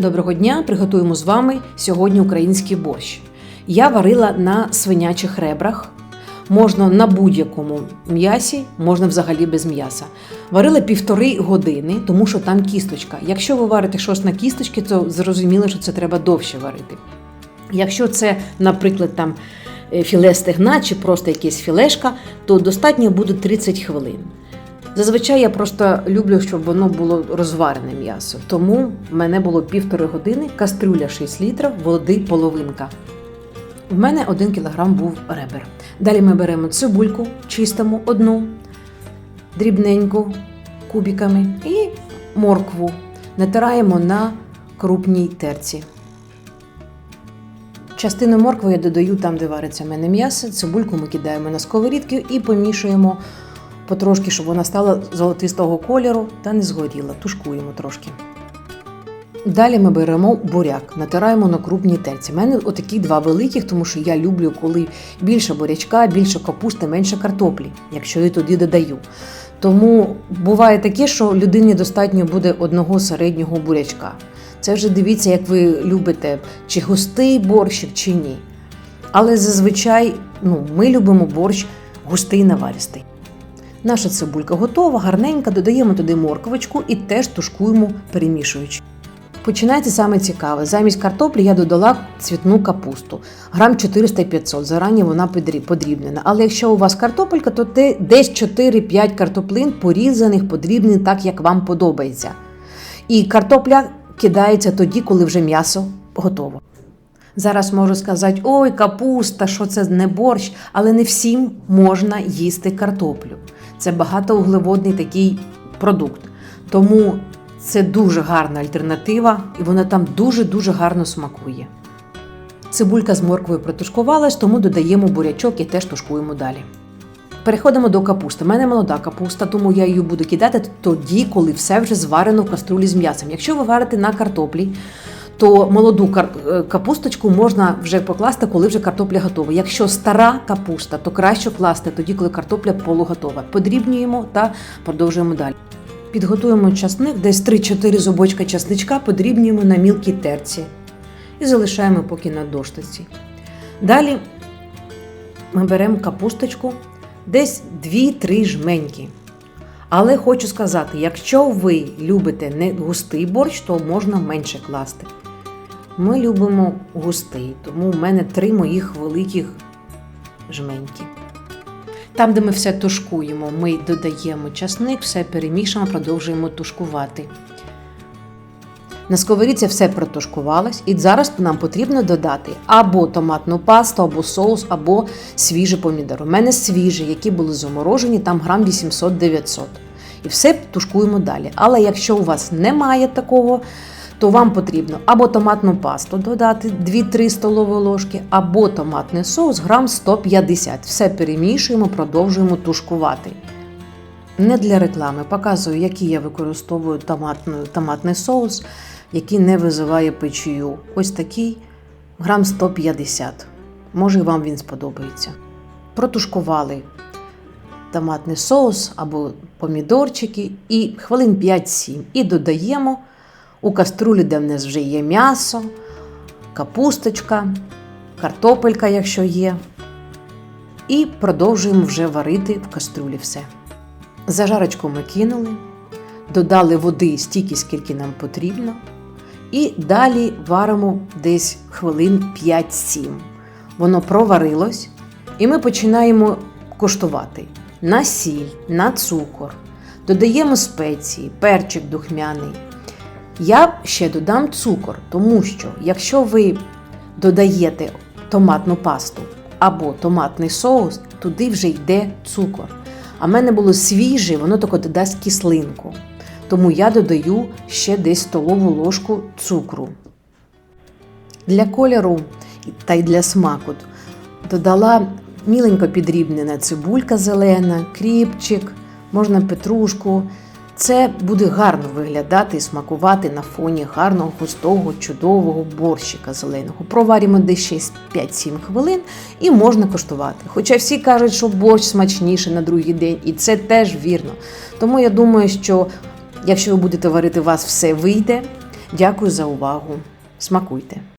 Доброго дня! Приготуємо з вами сьогодні український борщ. Я варила на свинячих ребрах. Можна на будь-якому м'ясі, можна взагалі без м'яса. Варила півтори години, тому що там кісточка. Якщо ви варите щось на кісточки, то зрозуміло, що це треба довше варити. Якщо це, наприклад, там е, філе стегна чи просто якесь філешка, то достатньо буде 30 хвилин. Зазвичай я просто люблю, щоб воно було розварене м'ясо. Тому в мене було півтори години, кастрюля 6 літрів, води половинка. В мене 1 кілограм був ребер. Далі ми беремо цибульку, чистимо одну, дрібненьку кубиками і моркву натираємо на крупній терці. Частину моркви я додаю там, де вариться в мене м'ясо. Цибульку ми кидаємо на сковорідки і помішуємо потрошки, щоб вона стала золотистого кольору та не згоріла. Тушкуємо трошки. Далі ми беремо буряк, натираємо на крупній терці. У мене отакі два великих, тому що я люблю, коли більше бурячка, більше капусти, менше картоплі, якщо я туди додаю. Тому буває таке, що людині достатньо буде одного середнього бурячка. Це вже дивіться, як ви любите, чи густий борщик, чи ні. Але зазвичай ну, ми любимо борщ густий наваристий. Наша цибулька готова, гарненька, додаємо туди морковочку і теж тушкуємо, перемішуючи. Починається саме цікаве. Замість картоплі я додала цвітну капусту. Грам 400-500, зарані вона подрібнена. Але якщо у вас картопелька, то десь 4-5 картоплин порізаних, подрібнених так, як вам подобається. І картопля кидається тоді, коли вже м'ясо готово. Зараз можу сказати: ой, капуста, що це не борщ, але не всім можна їсти картоплю. Це багатоуглеводний такий продукт. Тому це дуже гарна альтернатива, і вона там дуже-дуже гарно смакує. Цибулька з морквою протушкувалась, тому додаємо бурячок і теж тушкуємо далі. Переходимо до капусти. У мене молода капуста, тому я її буду кидати тоді, коли все вже зварено в каструлі з м'ясом. Якщо ви варите на картоплі, то молоду капусточку можна вже покласти, коли вже картопля готова. Якщо стара капуста, то краще класти тоді, коли картопля полуготова. Подрібнюємо та продовжуємо далі. Підготуємо часник, десь 3-4 зубочка часничка подрібнюємо на мілкій терці і залишаємо поки на доштиці. Далі ми беремо капусточку, десь 2-3 жменьки. Але хочу сказати, якщо ви любите не густий борщ, то можна менше класти. Ми любимо густий, тому в мене три моїх великих жменьки. Там, де ми все тушкуємо, ми додаємо часник, все перемішуємо, продовжуємо тушкувати. На сковорідці все протушкувалось, і зараз нам потрібно додати або томатну пасту, або соус, або свіжі помідори. У мене свіжі, які були заморожені, там грам 800-900. І все тушкуємо далі. Але якщо у вас немає такого, то вам потрібно або томатну пасту додати 2-3 столові ложки, або томатний соус грам 150. Все перемішуємо, продовжуємо тушкувати. Не для реклами. Показую, який я використовую томатний, томатний соус, який не визиває печію. Ось такий грам 150. Може, вам він сподобається. Протушкували томатний соус або помідорчики і хвилин 5-7. І додаємо у каструлі, де в нас вже є м'ясо, капусточка, картопелька, якщо є. І продовжуємо вже варити в каструлі все. Зажарочку ми кинули, додали води стільки, скільки нам потрібно. І далі варимо десь хвилин 5-7. Воно проварилось, і ми починаємо коштувати на сіль, на цукор. Додаємо спеції, перчик духмяний. Я ще додам цукор, тому що якщо ви додаєте томатну пасту або томатний соус, туди вже йде цукор. А в мене було свіже, воно тільки додасть кислинку. Тому я додаю ще десь столову ложку цукру. Для кольору та й для смаку додала міленько підрібнена цибулька зелена, кріпчик, можна петрушку. Це буде гарно виглядати і смакувати на фоні гарного, густого, чудового борщика зеленого. Проваримо десь ще 5-7 хвилин і можна коштувати. Хоча всі кажуть, що борщ смачніше на другий день, і це теж вірно. Тому я думаю, що якщо ви будете варити, у вас все вийде. Дякую за увагу. Смакуйте!